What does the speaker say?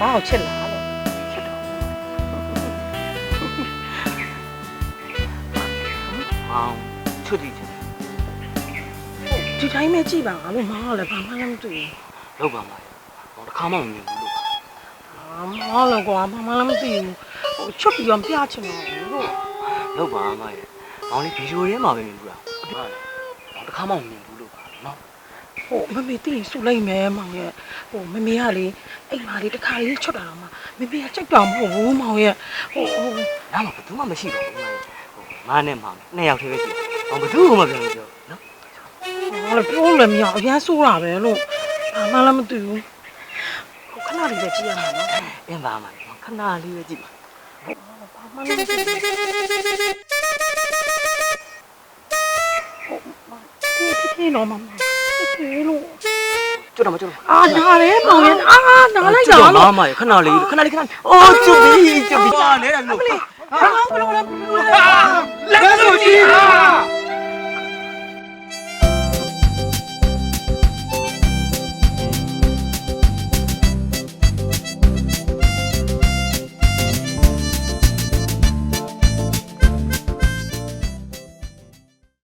မောင်ကိုချစ်လားလို့ချစ်တော့မောင်ချစ်တယ်ချစ်တယ်ဒီတိုင်းပဲကြည့်ပါငါလို့မောင်ကလည်းဘာမှလည်းမသိဘူးလောက်ပါမှာမောင်တစ်ခါမှမမြင်ဘူးလို့အာမောင်လည်းကွာဘာမှလည်းမသိဘူးဟိုချွတ်ပြီးတော့ပြချင်တော့ဘူးလို့လောက်ပါမှာရဲ့မောင်လေးဗီဒီယိုရဲမှာပဲမြင်ဘူးလားဟုတ်မောင်တစ်ခါမှမမြင်ဘူးလို့ပါနော် ဟိုမမေသိရင်စုလိုက်မယ်မောင်ရဲ့ဟိုမမေကလေအိမ်မှာလေတစ်ခါလေးချွတ်တာတော့မှမမေကကြိုက်တော့မဟုတ်ဘူးမောင်ရဲ့ဟိုဟိုနားမှာဘယ်သူမှမရှိပါဘူးမောင်ရဲ့ဟိုမားနဲ့မောင်နှစ်ယောက်တည်းပဲရှိတယ်မောင်ဘယ်သူမှမပြောဘူးပြောနော်ငါလည်းပြောလို့မရအရင်ဆိုးတာပဲလို့ဘာမှလည်းမသိဘူးဟိုခဏလေးပဲကြည့်ရမှာနော်အင်းပါမှာခဏလေးပဲကြည့်ပါဘာမှလည်းမသိဘူးဟိုဖြစ်ဖြစ်တော့မမ ဖြစ်ဖြစ်လို့ကျွတ်တော့မကျွတ်တော့အာနားရဲမောင်ရဲ့အာနားလိုက်တာကျွတ်လို့တော့မမရဲ့ခဏလေးခဏလေးခဏအော်ကျွတ်ပြီကျွတ်ပြီဟာလဲလို့ဘာလို့လဲလက်ဆိုကြီး